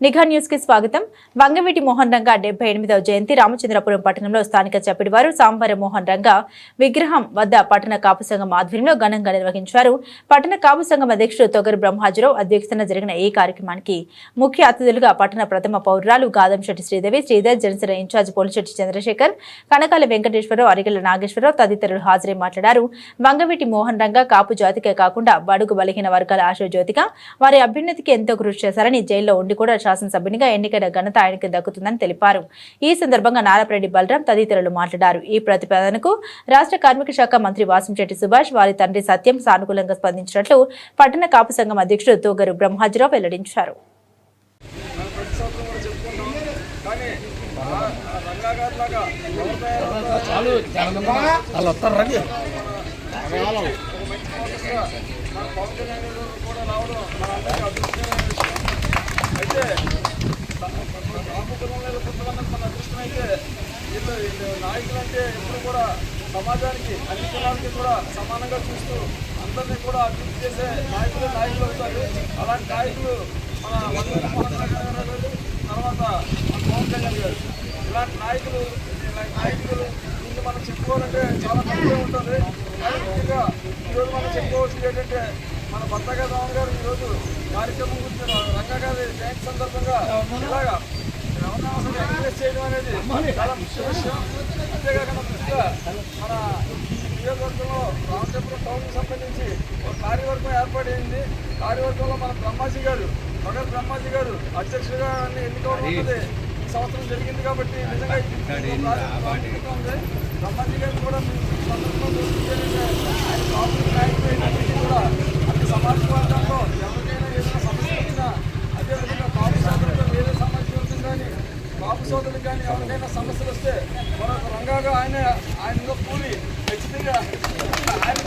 నిఘా న్యూస్కి స్వాగతం. వంగవీటి మోహన్ రంగా డెబ్బై ఎనిమిదవ జయంతి రామచంద్రపురం పట్టణంలో స్థానిక చప్పిడివారు సాంబర మోహన్ రంగా విగ్రహం వద్ద పట్టణ కాపు సంఘం ఆధ్వర్యంలో ఘనంగా నిర్వహించారు. పట్టణ కాపు సంఘం అధ్యక్షుడు తొగరు బ్రహ్మాజరావు అధ్యక్షతన జరిగిన ఈ కార్యక్రమానికి ముఖ్య అతిథులుగా పట్టణ ప్రథమ పౌరురాలు గాదంశెట్టి శ్రీదేవి శ్రీధర్ జనసేన ఇన్ఛార్జ్ పోలిశెట్టి చంద్రశేఖర్ కనకాల వెంకటేశ్వరరావు అరిగల నాగేశ్వరరావు తదితరులు హాజరై మాట్లాడారు. వంగవీటి మోహన్ రంగా కాపు జాతికే కాకుండా బడుగు బలహీన వర్గాల ఆశాజ్యోతిగా వారి అభ్యున్నతికి ఎంతో కృషి చేశారని జైల్లో ఉండి కూడా శాసనసభ్యునిగా ఎన్నికైన ఘనత ఆయనకి దక్కుతుందని తెలిపారు. ఈ సందర్భంగా నారాపరెడ్డి బలరాం తదితరులు మాట్లాడారు. ఈ ప్రతిపాదనకు రాష్ట్ర కార్మిక శాఖ మంత్రి వాసంశెట్టి సుభాష్ వారి తండ్రి సత్యం సానుకూలంగా స్పందించినట్లు పట్టణ కాపు సంఘం అధ్యక్షుడు తూగరు బ్రహ్మాజీరావు వెల్లడించారు. కూడా కానీ ఆ రంగా గారి లాగా ఎవరు తయారవుతారో చాలు చాలా మంది వాళ్ళు వస్తారు రండి ఒక మంచి ఫోకస్గా మన పవన్ కళ్యాణ్ గారు కూడా రావడం మన అందరికీ అదృష్టమైన విషయం అయితే రామకులంలో పుట్టమన్నది అయితే వీళ్ళు వీళ్ళు నాయకులు అంటే ఎప్పుడు కూడా సమాజానికి అన్ని కులాలకి కూడా సమానంగా చూస్తూ అందరినీ కూడా అభివృద్ధి చేసే నాయకులు నాయకులు అవుతారు. అలాంటి నాయకులు మన వందల మోహన్ గారు గారు, తర్వాత మన పవన్ కళ్యాణ్ గారు. ఇలాంటి నాయకులు ఇలాంటి నాయకులు ముందు మనం చెప్పుకోవాలంటే చాలా తక్కువే ఉంటుంది. కానీ ముఖ్యంగా ఈరోజు మనం చెప్పుకోవాల్సింది ఏంటంటే మన భర్తగా రావణ్ గారు ఈరోజు కార్యక్రమం గురించి రంగా గారి జయంతి సందర్భంగా ఇలాగా అనేది చాలా ముఖ్య విషయం అంతేకాకుండా ముఖ్యంగా మన నియోజకవర్గంలో రామచంద్రపురం టౌన్కి సంబంధించి ఒక కార్యవర్గం ఏర్పాటైంది కార్యవర్గంలో మన బ్రహ్మాజీ గారు మగర్ బ్రహ్మాజీ గారు అధ్యక్షుడిగా ఎన్నికవడం ఉంటుంది ఈ సంవత్సరం జరిగింది కాబట్టి నిజంగా బ్రహ్మాజీ గారిని కూడా మీ సందర్భంలో గుర్తించాలంటే ఆయన కాపులు నాయకులు అయినప్పటికీ కూడా అన్ని సమాజ వర్గాల్లో ఎవరికైనా ఏదైనా సమస్య వచ్చినా అదేవిధంగా కాపు సోదరులతో వేరే సమస్య ఉంటుంది కానీ కాపు సోదరులకు కానీ ఎవరికైనా సమస్యలు వస్తే మరొక రంగాగా ఆయన ఆయనలో కూలి ఖచ్చితంగా ఆయన